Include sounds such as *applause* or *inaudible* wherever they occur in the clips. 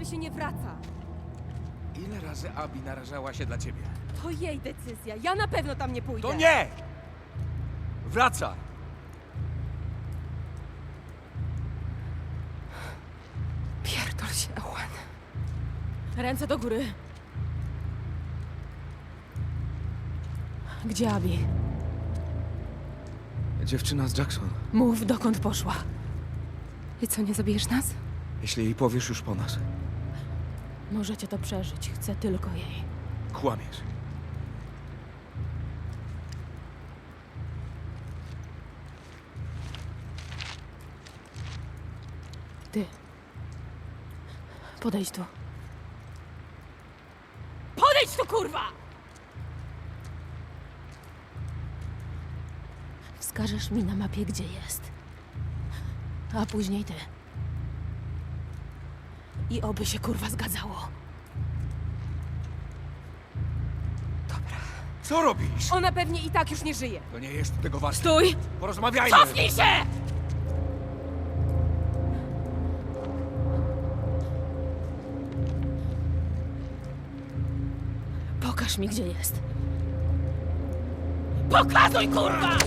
wyspy się nie wraca. Ile razy Abi narażała się dla ciebie? To jej decyzja. Ja na pewno tam nie pójdę. To nie! Wracaj! Pierdol się, Ewan. Ręce do góry. Gdzie Abi? Dziewczyna z Jackson. Mów, dokąd poszła. I co, nie zabijesz nas? Jeśli jej powiesz już po nas, Możecie to przeżyć. Chcę tylko jej. kłamiesz. Ty. Podejdź tu. Podejdź tu, kurwa! Wskażesz mi na mapie, gdzie jest. A później ty. I oby się kurwa zgadzało. Dobra. Co robisz? Ona pewnie i tak już nie żyje. To nie jest tego warte. Stój! Porozmawiajmy! Cofnij się! Pokaż mi, gdzie jest. Pokazuj, kurwa!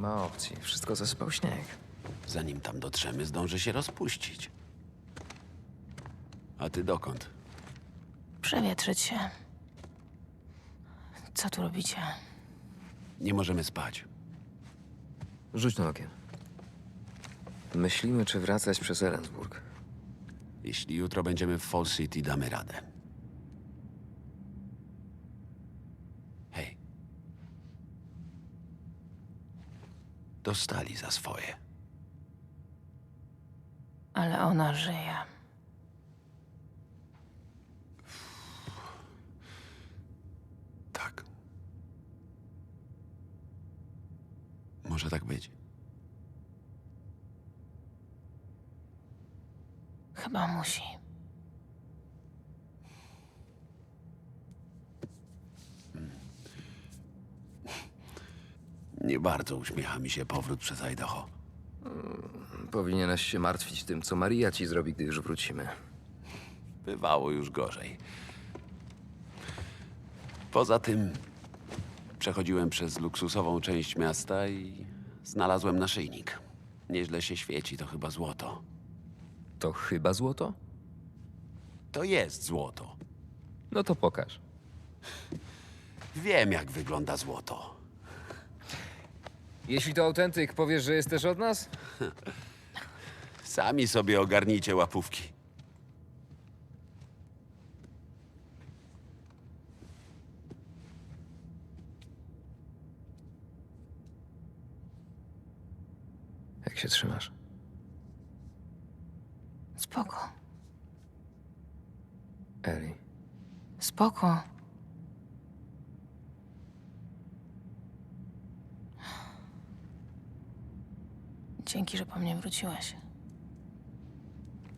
Ma opcji. Wszystko zasypał śnieg. Zanim tam dotrzemy, zdąży się rozpuścić. A ty dokąd? Przewietrzyć się. Co tu robicie? Nie możemy spać. Rzuć na okiem. Myślimy, czy wracać przez Ellensburg. Jeśli jutro będziemy w Fall City, damy radę. Hej. Dostali za swoje. Ale ona żyje. Tak. Może tak być. Chyba musi. Nie bardzo uśmiecha mi się powrót przez Idaho. Powinieneś się martwić tym, co Maria ci zrobi, gdy już wrócimy. Bywało już gorzej. Poza tym przechodziłem przez luksusową część miasta i znalazłem naszyjnik. Nieźle się świeci, to chyba złoto. To chyba złoto? To jest złoto. No to pokaż. Wiem, jak wygląda złoto. Jeśli to autentyk, powiesz, że jesteś od nas? *laughs* Sami sobie ogarnijcie łapówki. Jak się trzymasz? Spoko. Eli. Spoko. Dzięki, że po mnie wróciłeś.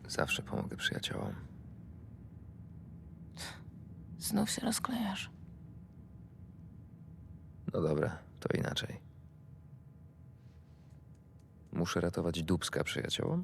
Zawsze pomogę przyjaciołom. Znów się rozklejasz. No dobra, to inaczej. Muszę ratować Dubska przyjaciołom?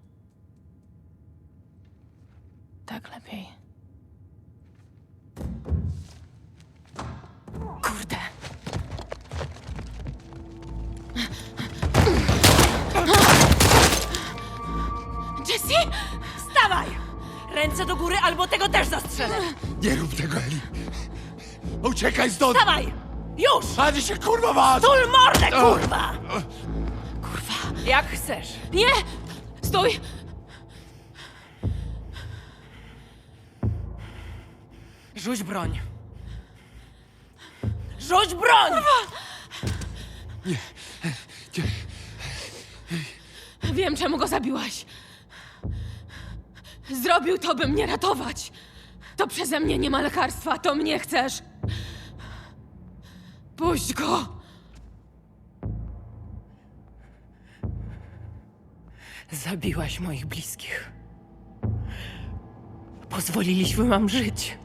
Ręce do góry, albo tego też zastrzelę! Nie rób tego, Eli. Uciekaj stąd! Stawaj! Już! Ani się kurwa was! Tul mordę, kurwa! Kurwa. Jak chcesz. Nie! Stój! Rzuć broń. Rzuć broń! Wiem, czemu go zabiłaś. Zrobił to, by mnie ratować. To przeze mnie nie ma lekarstwa, to mnie chcesz. Puść go! Zabiłaś moich bliskich. Pozwoliliśmy wam żyć.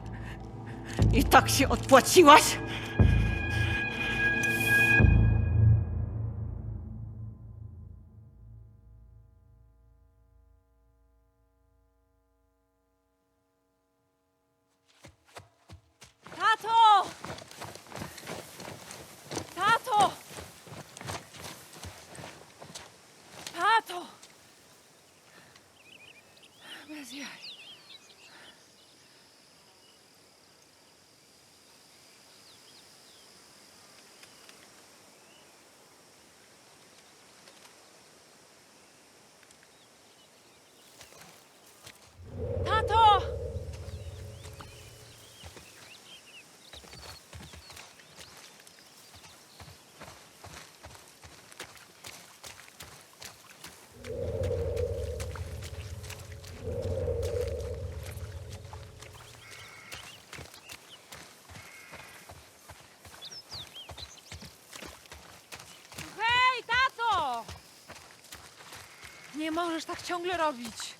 I tak się odpłaciłaś? Tato! Tato! Tato! Bez jaj. Tato! Hej, tato! Nie możesz tak ciągle robić.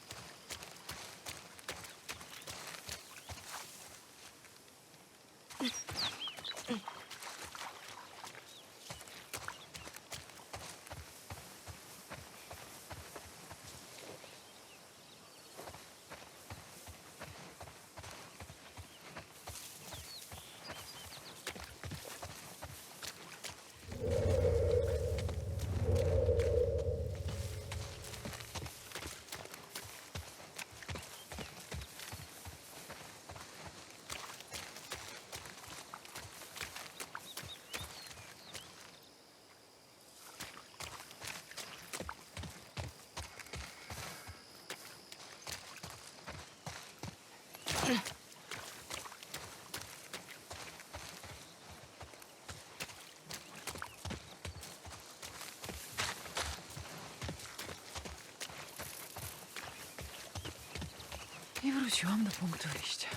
I wróciłam do punktu wyjścia.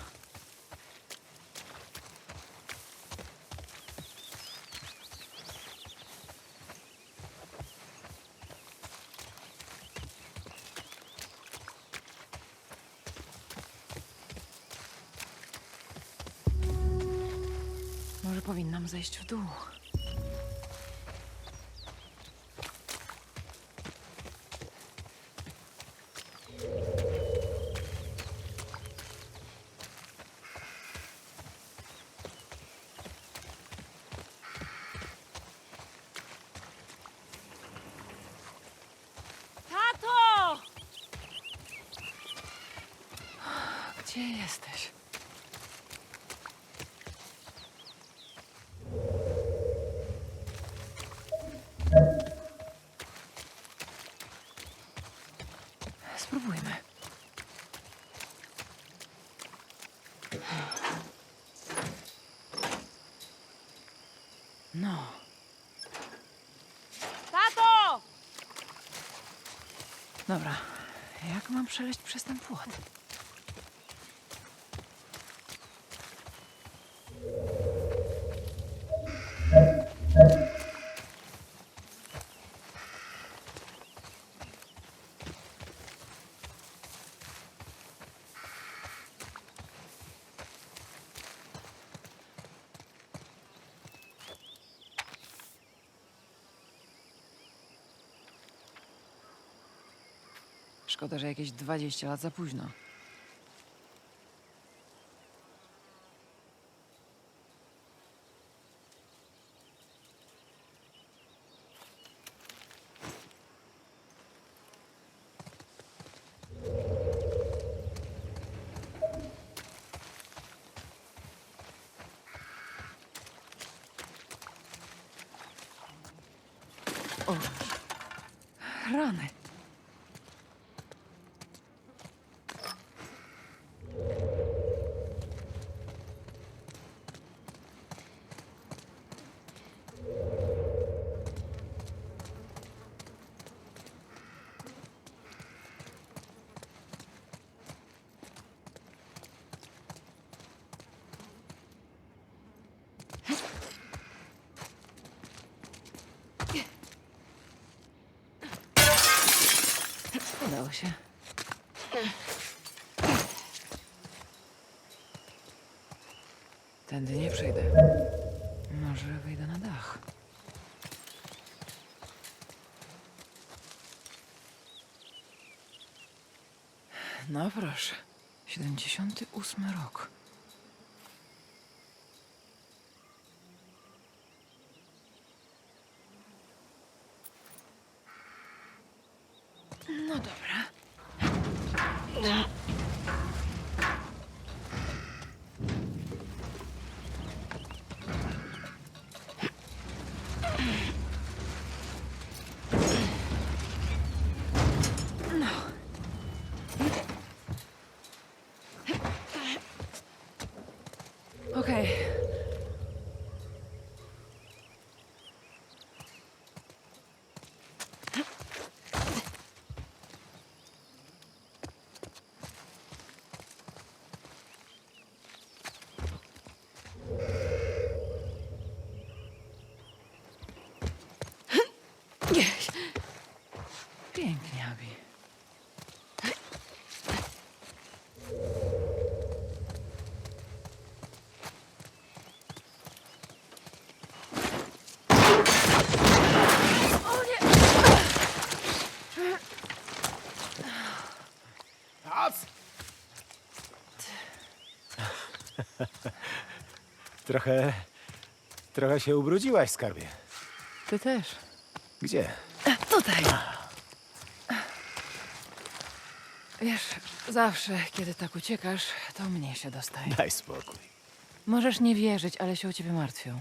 Może powinnam zejść w dół. Tato! Gdzie jesteś? Spróbujmy. No, Tato! dobra. Jak mam przeleźć przez ten płot? Szkoda, że jakieś 20 lat za późno. O, rany. Udało się. Tędy nie przejdę. Może wyjdę na dach. No proszę. 78 rok. No dobra. Okej. Pięknie, Abi. Trochę. Trochę się ubrudziłaś, skarbie. Ty też. Gdzie? Tutaj. Wiesz, zawsze, kiedy tak uciekasz, to mnie się dostaje. Daj spokój. Możesz nie wierzyć, ale się o ciebie martwią.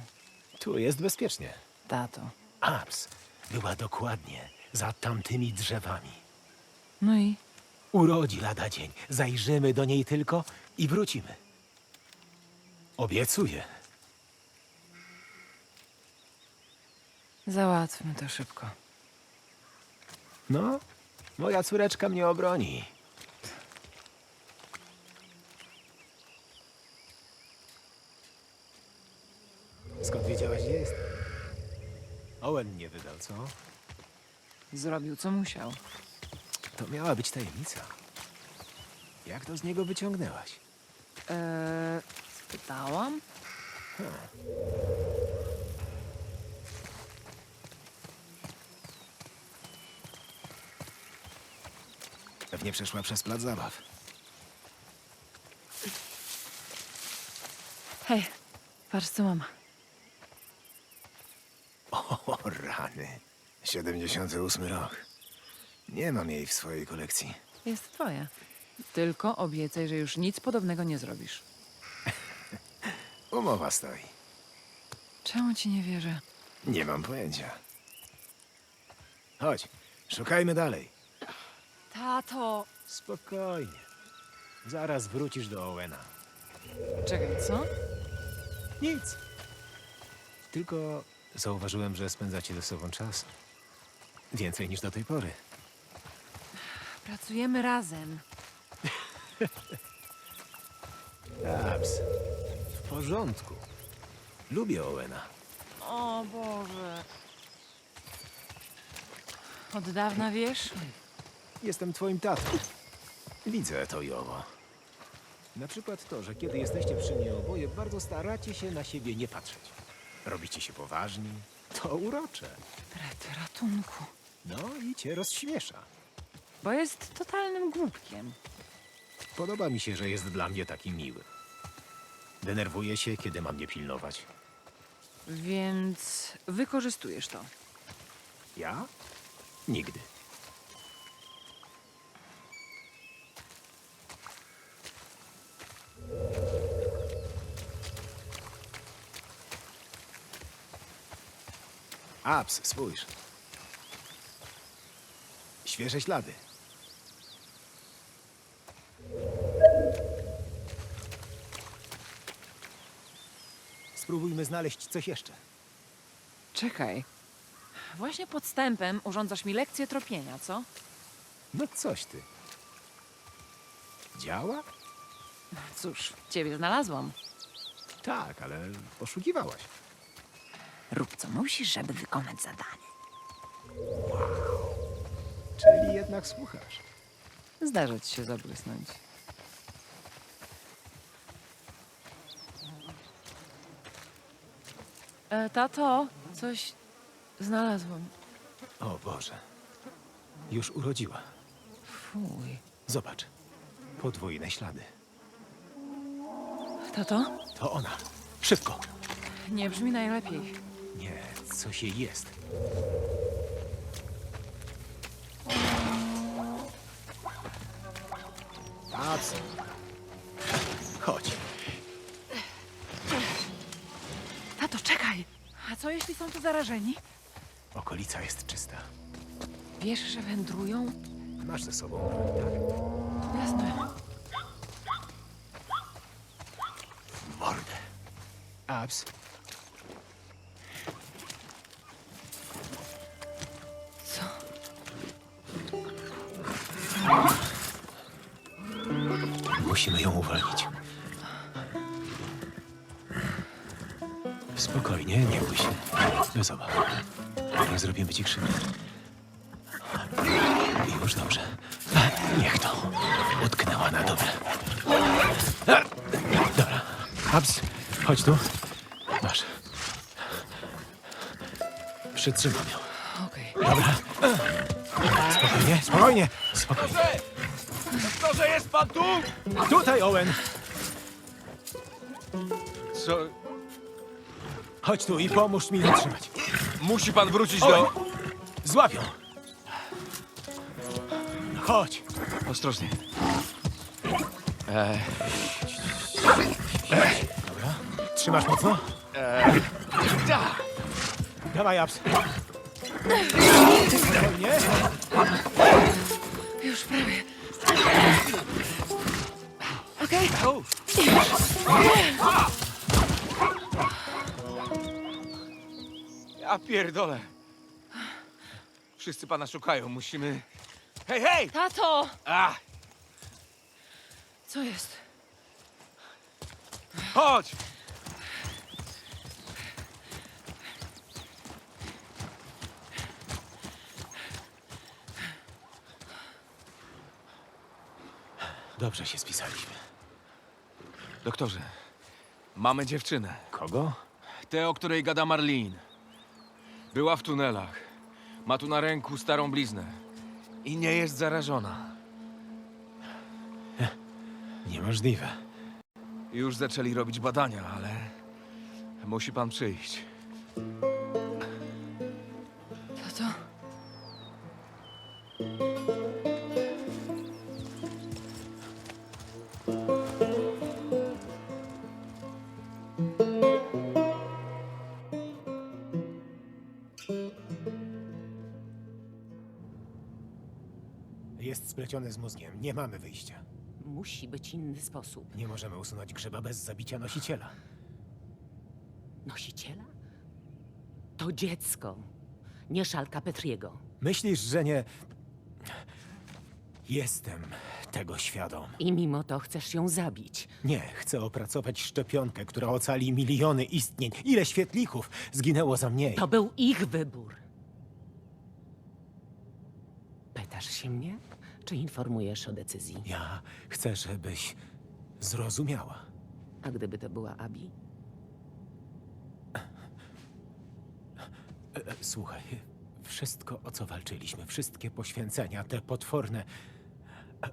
Tu jest bezpiecznie. Tato. Abs była dokładnie za tamtymi drzewami. No i? Urodzi lada dzień. Zajrzymy do niej tylko i wrócimy. Obiecuję. Załatwmy to szybko. No, moja córeczka mnie obroni. Skąd wiedziałaś, gdzie jest? Owen nie wydał, co? Zrobił, co musiał. To miała być tajemnica. Jak to z niego wyciągnęłaś? Eee, spytałam? Hmm. Pewnie przeszła przez plac zabaw. Hej, patrz co mam. O, rany. 78 rok. Nie mam jej w swojej kolekcji. Jest twoja. Tylko obiecaj, że już nic podobnego nie zrobisz. *laughs* Umowa stoi. Czemu ci nie wierzę? Nie mam pojęcia. Chodź, szukajmy dalej. Tato! Spokojnie. Zaraz wrócisz do Owena. Czekaj, co? Nic. Tylko zauważyłem, że spędzacie ze sobą czas. Więcej niż do tej pory. Pracujemy razem. Abs. W porządku. Lubię Owena. O Boże. Od dawna wiesz? Jestem twoim tatą. Widzę to i owo. Na przykład to, że kiedy jesteście przy niej oboje, bardzo staracie się na siebie nie patrzeć. Robicie się poważni. To urocze. Rety ratunku. No i cię rozśmiesza. Bo jest totalnym głupkiem. Podoba mi się, że jest dla mnie taki miły. Denerwuje się, kiedy mam mnie pilnować. Więc wykorzystujesz to. Ja? Nigdy. Abs, spójrz. Świeże ślady. Spróbujmy znaleźć coś jeszcze. Czekaj. Właśnie podstępem urządzasz mi lekcję tropienia, co? No coś ty. Działa? Cóż, ciebie znalazłam. Tak, ale poszukiwałaś. Rób co musisz, żeby wykonać zadanie. Czyli jednak słuchasz. Zdarza ci się zabłysnąć. E, tato, coś znalazłam. O Boże. Już urodziła. Fuj. Zobacz. Podwójne ślady. Tato? To ona. Szybko. Nie brzmi najlepiej. Nie, coś jej jest. Abs. Chodź. Tato, czekaj! A co jeśli są tu zarażeni? Okolica jest czysta. Wiesz, że wędrują? Masz ze sobą broń, tak? Jasne. Abs. Co? Musimy ją uwolnić. Spokojnie, nie bój się. Bez obaw. Nie zrobimy ci krzywdy. Już dobrze. Niech to. Utknęła na dobre. Dobra. Abs, chodź tu. Przytrzymam ją. Okej. Dobra. Spokojnie, spokojnie, spokojnie. Doktorze, jest pan tu? Tutaj, Owen. Co? Chodź tu i pomóż mi zatrzymać. Musi pan wrócić Owen! do... Złapią. Chodź. Ostrożnie. Dobra. Trzymasz mocno? Dawaj, Abs. Spokojnie. Już prawie. Okej. Ja pierdolę. Wszyscy pana szukają, musimy... Hej, hej! Tato! A, Co jest? chodź! Dobrze się spisaliśmy. Doktorze, mamy dziewczynę. Kogo? Tę, o której gada Marlin. Była w tunelach. Ma tu na ręku starą bliznę. I nie jest zarażona. Niemożliwe. Już zaczęli robić badania, ale musi pan przyjść. Jest spleciony z mózgiem. Nie mamy wyjścia. Musi być inny sposób. Nie możemy usunąć grzyba bez zabicia nosiciela. Nosiciela? To dziecko, nie szalka Petriego. Myślisz, że nie. Jestem tego świadom. I mimo to chcesz ją zabić. Nie, chcę opracować szczepionkę, która ocali miliony istnień. Ile świetlików zginęło za mniej? To był ich wybór. Pytasz się mnie, czy informujesz o decyzji? Ja chcę, żebyś zrozumiała. A gdyby to była Abi? E, e, Słuchaj, wszystko o co walczyliśmy, wszystkie poświęcenia, te potworne. e, e,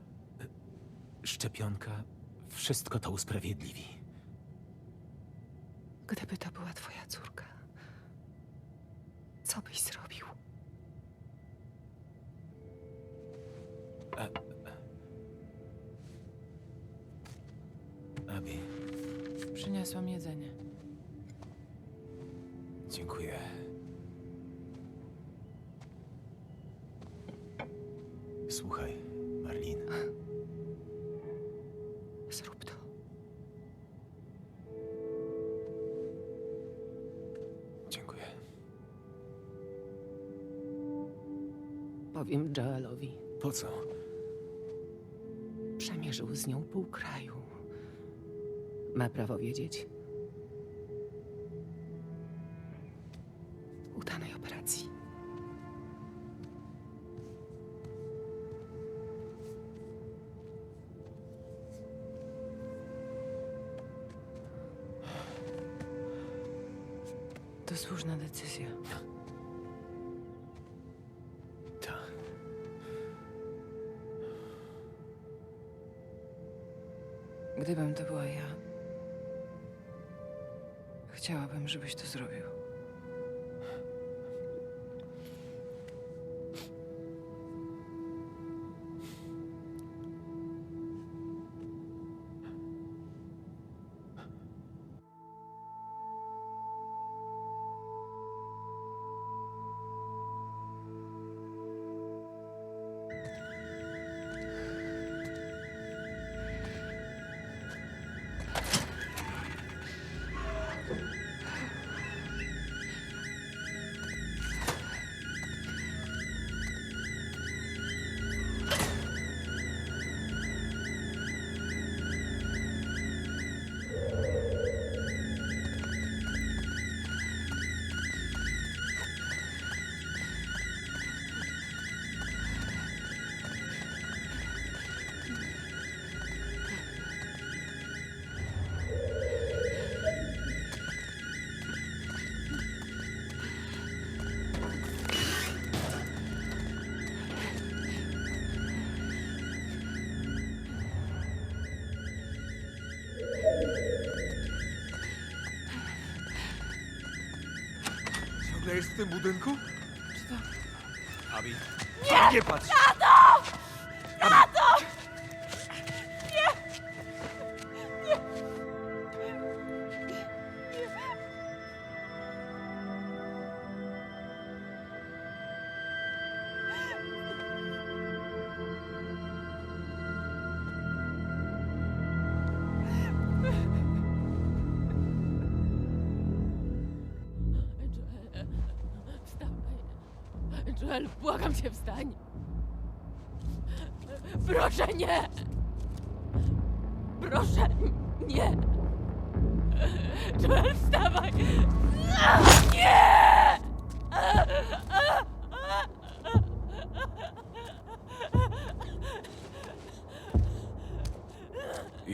Szczepionka, wszystko to usprawiedliwi. Gdyby to była twoja córka, co byś zrobił? Przyniosłam jedzenie. dziękuję. Słuchaj, Marlin, *laughs* Zrób to. dziękuję. Powiem Joelowi. Po co? Przemierzył z nią pół kraju. Ma prawo wiedzieć. Udanej operacji. To słuszna decyzja. Tak. Gdybym to była ja, chciałabym, żebyś to zrobił. Jest w tym budynku? Czy to... Abi. Nie! Nie patrz! Joel,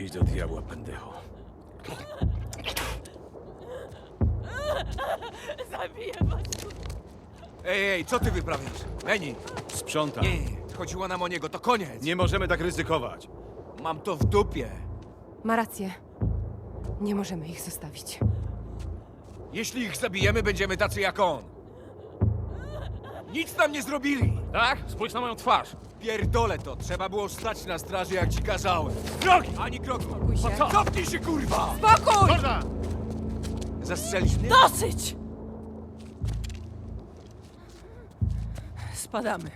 Idź do diabła, pendejo. Zabiję was! Ej, ej, co ty wyprawiasz? Eni! Sprzątam. Nie, nie, nie. chodziło nam o niego, to koniec! Nie możemy tak ryzykować. Mam to w dupie! Ma rację. Nie możemy ich zostawić. Jeśli ich zabijemy, będziemy tacy jak on! Nic nam nie zrobili! Tak? Spójrz na moją twarz. Pierdolę to, trzeba było stać na straży jak ci kazałem. Kroki! Ani kroku! się. Cofnij się, kurwa! Spokój! Jordan! Zastrzelisz mnie? Dosyć! Spadamy.